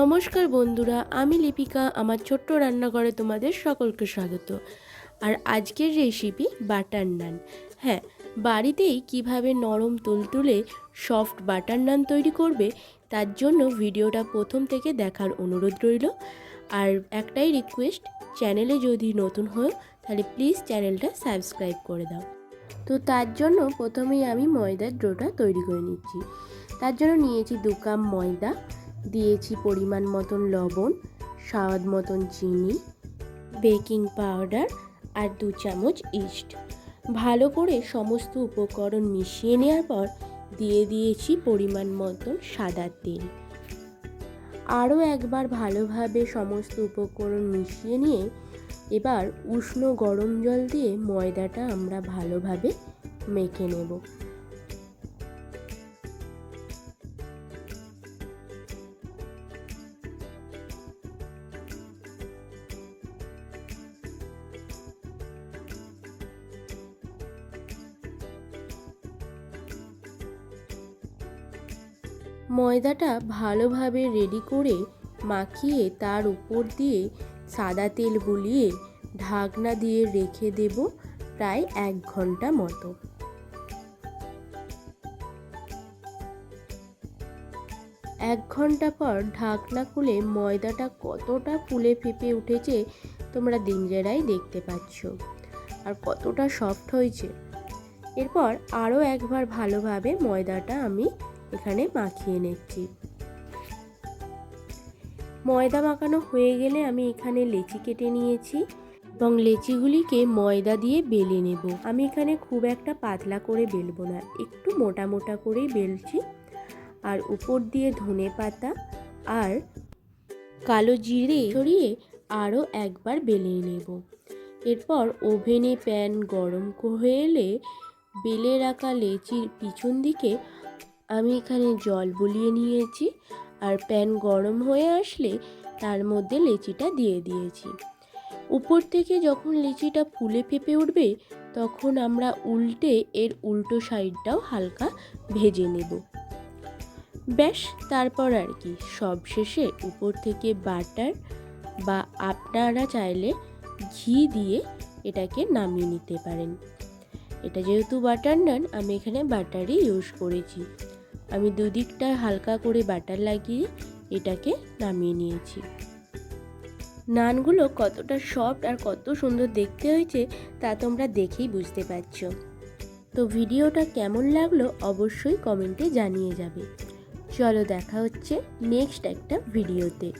নমস্কার বন্ধুরা, আমি লিপিকা, আমার ছোট্ট রান্নাঘরে তোমাদের সকলকে স্বাগত। আর আজকের রেসিপি বাটার নান। হ্যাঁ বাড়িতেই কীভাবে নরম তুলতুলে সফট বাটার নান তৈরি করবে, তার জন্য ভিডিওটা প্রথম থেকে দেখার অনুরোধ রইল। আর একটাই রিকোয়েস্ট চ্যানেলে যদি নতুন হও, তাহলে প্লিজ চ্যানেলটা সাবস্ক্রাইব করে দাও। তো তার জন্য প্রথমেই আমি ময়দার ডোটা তৈরি করে নিচ্ছি। তার জন্য নিয়েছি দু কাপ ময়দা দিয়েছি পরিমাণ মতন লবণ, স্বাদ মতন চিনি, বেকিং পাউডার আর দু চামচ ইস্ট। ভালো করে সমস্ত উপকরণ মিশিয়ে নেওয়ার পর দিয়ে দিয়েছি পরিমাণ মতন সাদা তেল। আরও একবার ভালোভাবে সমস্ত উপকরণ মিশিয়ে নিয়ে এবার উষ্ণ গরম জল দিয়ে ময়দাটা আমরা ভালোভাবে মেখে নেব। ময়দাটা ভালোভাবে রেডি করে মাখিয়ে তার উপর দিয়ে সাদা তেল বুলিয়ে ঢাকনা দিয়ে রেখে দেব প্রায় এক ঘণ্টা মতো। এক ঘণ্টা পর ঢাকনা খুলে ময়দাটা কতটা ফুলে ফেপে উঠেছে তোমরা দিনজেরাই দেখতে পাচ্ছ আর কতটা সফট হয়েছে। এরপর আরও একবার ভালোভাবে ময়দাটা আমি এখানে মাখিয়ে নিচ্ছি। ময়দা মাখানো হয়ে গেলে আমি এখানে লেচি কেটে নিয়েছি এবং লেচিগুলিকে ময়দা দিয়ে বেলে নেব। আমি এখানে খুব একটা পাতলা করে বেলবো না, একটু মোটা মোটা করেই বেলছি। আর উপর দিয়ে ধনে পাতা আর কালো জিরে ছড়িয়ে আরও একবার বেলে নেব। এরপর ওভেনে প্যান গরম হয়ে এলে বেলে রাখা লেচির পিছন দিকে আমি এখানে জল বুলিয়ে নিয়েছি আর প্যান গরম হয়ে আসলে তার মধ্যে লেচিটা দিয়ে দিয়েছি। উপর থেকে যখন লিচিটা ফুলে ফেপে উঠবে, তখন আমরা উল্টে এর উল্টো সাইডটাও হালকা ভেজে নেব। ব্যাস, তারপর আর কি। সব শেষে উপর থেকে বাটার বা আপনারা চাইলে ঘি দিয়ে এটাকে নামিয়ে নিতে পারেন। এটা যেহেতু বাটার নান, আমি এখানে বাটারই ইউজ করেছি। আমি দুদিকটা হালকা করে বাটার লাগিয়ে এটাকে নামিয়ে নিয়েছি। নানগুলো কতটা সফট আর কত সুন্দর দেখতে হয়েছে তা তোমরা দেখেই বুঝতে পারছ। তো ভিডিওটা কেমন লাগল অবশ্যই কমেন্টে জানিয়ে যাবে। চলো দেখা হচ্ছে নেক্সট একটা ভিডিওতে।